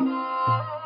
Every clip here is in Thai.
ช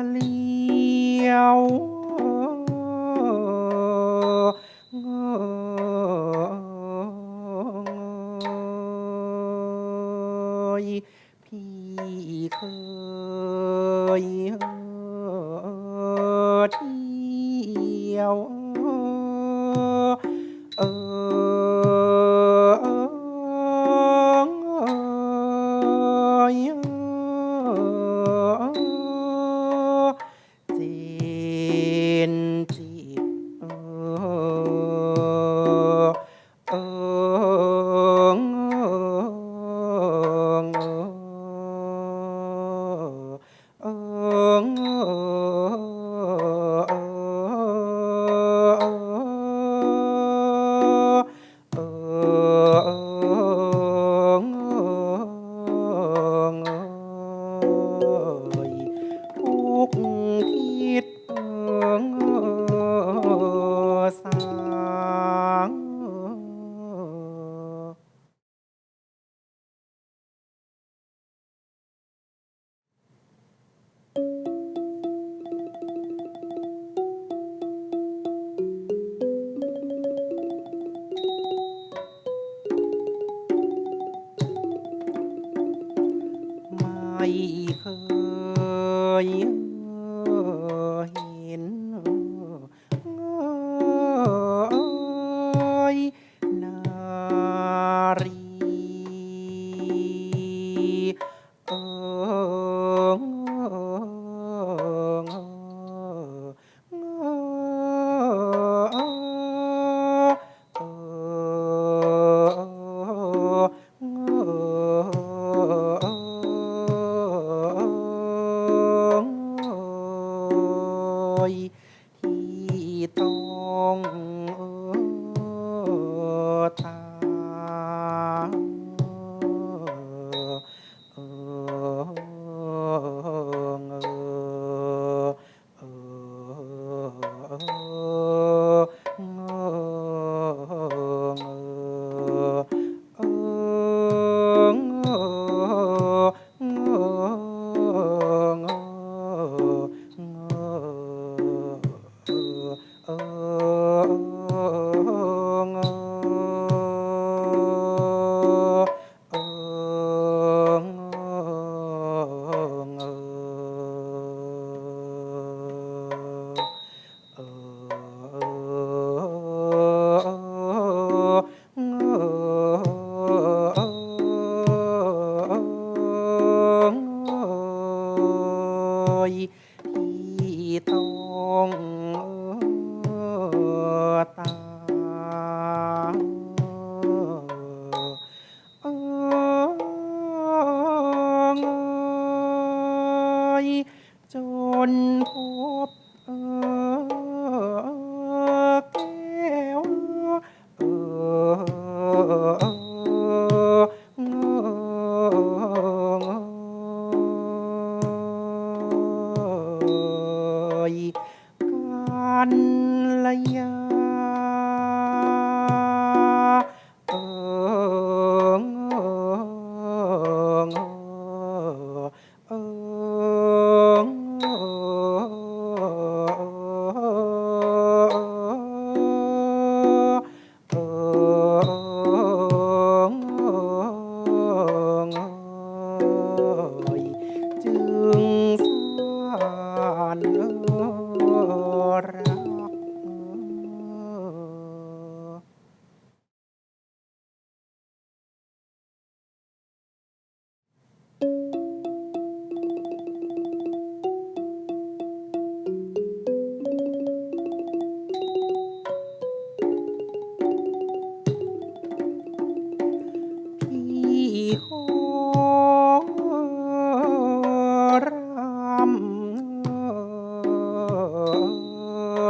เต้องทา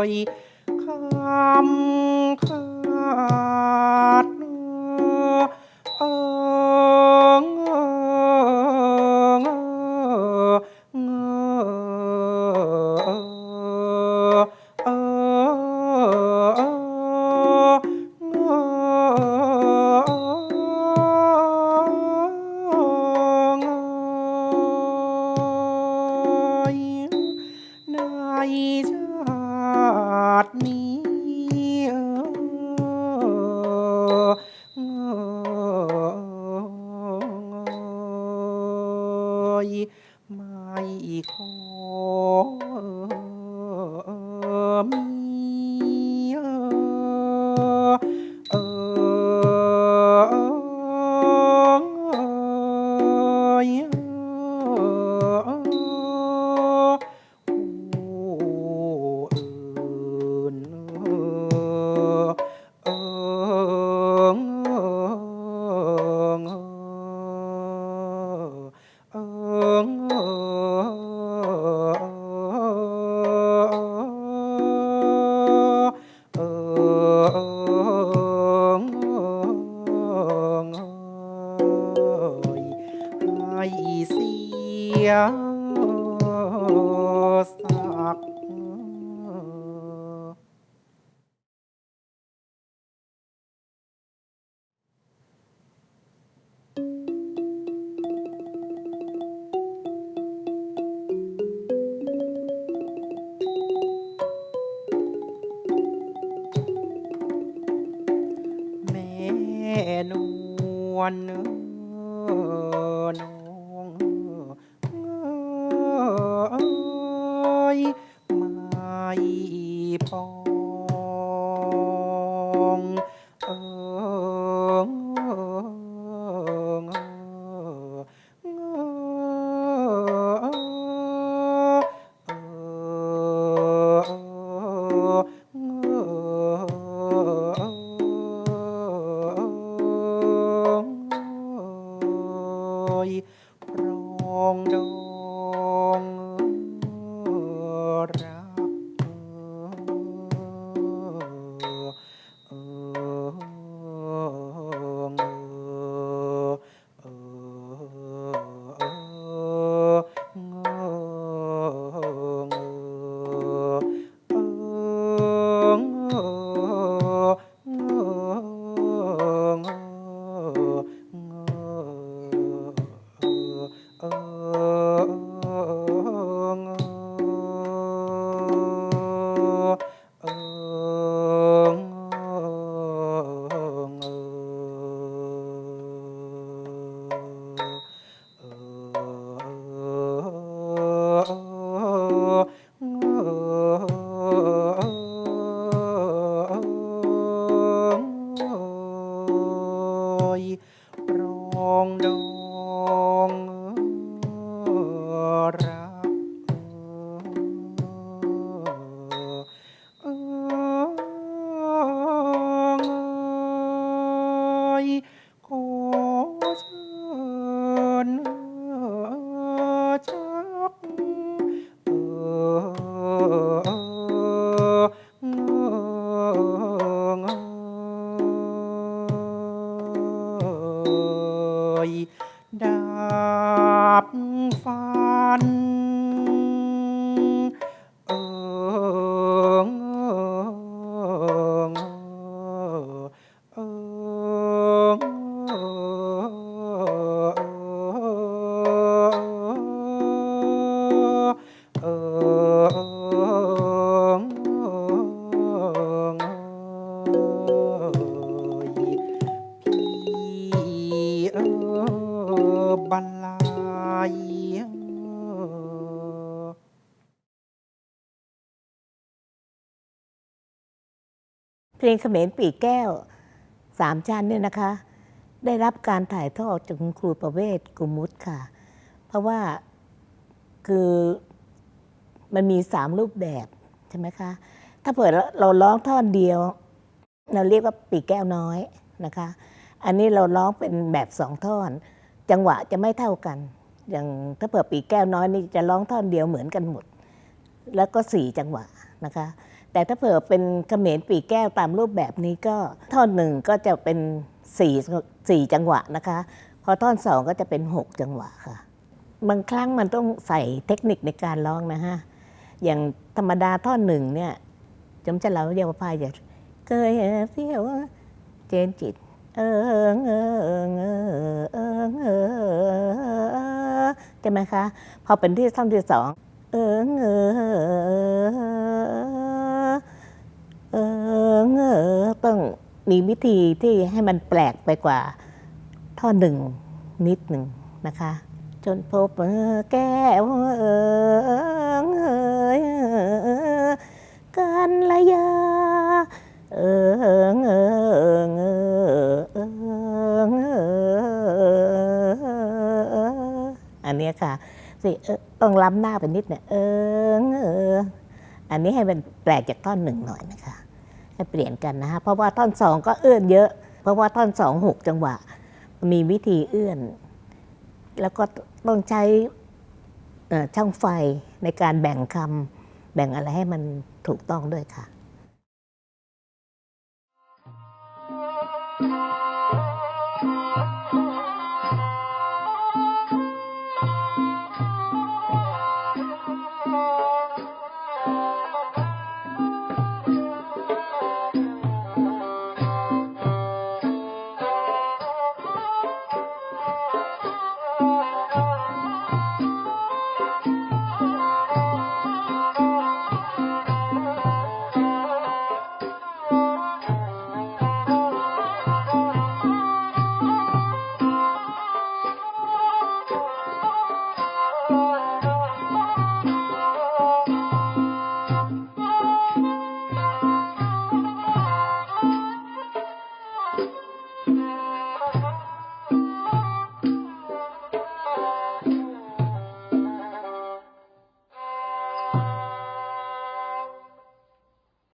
อยคำ ง ปองเออรองดอง เพลงเขมรปีแก้วสามชั้นเนี่ยนะคะ ได้รับการถ่ายทอดจากคุณครูประเวศกุมุตค่ะ เพราะว่าคือมันมีสามรูปแบบใช่ไหมคะ ถ้าเผื่อเราร้องท่อนเดียว เราเรียกว่าปีแก้วน้อยนะคะ อันนี้เราร้องเป็นแบบสองท่อน จังหวะจะไม่เท่ากัน อย่างถ้าเผื่อปีแก้วน้อยนี่จะร้องท่อนเดียวเหมือนกันหมด แล้วก็สี่จังหวะนะคะ แต่ถ้าเผื่อเป็นเขมรปีแก้วตามรูปแบบนี้ก็ท่อนหนึ่งก็จะเป็นสี่สี่จังหวะนะคะ พอท่อนสองก็จะเป็นหกจังหวะค่ะ บางครั้งมันต้องใส่เทคนิคในการร้องนะฮะ อย่างธรรมดาท่อนหนึ่งเนี่ยจำจะเล่าเยาวภายอย่าเคยเที่ยวเจนจิต เออเออเออเออเออเออใช่ไหมคะ พอเป็นที่ท่อนที่สองเออเออ เออเออต้องมีวิธีที่ให้มันแปลกไปกว่าท่อนหนึ่งนิดหนึ่งนะคะ จนพบเออแก้วเออเออกันละยาเออเออเออเอออันนี้ค่ะสิเออต้องล้ำหน้าไปนิดเนี่ยเออเอออันนี้ให้มันแปลกจากท่อนหนึ่งหน่อยนะคะ ให้เปลี่ยนกันนะคะเพราะว่าท่อนสองก็เอื้อนเยอะ เพราะว่าท่อนสองหกจังหวะ มีวิธีเอื้อน แล้วก็ต้องใช้ช่องไฟในการแบ่งคำแบ่งอะไรให้มันถูกต้องด้วยค่ะ Thank you.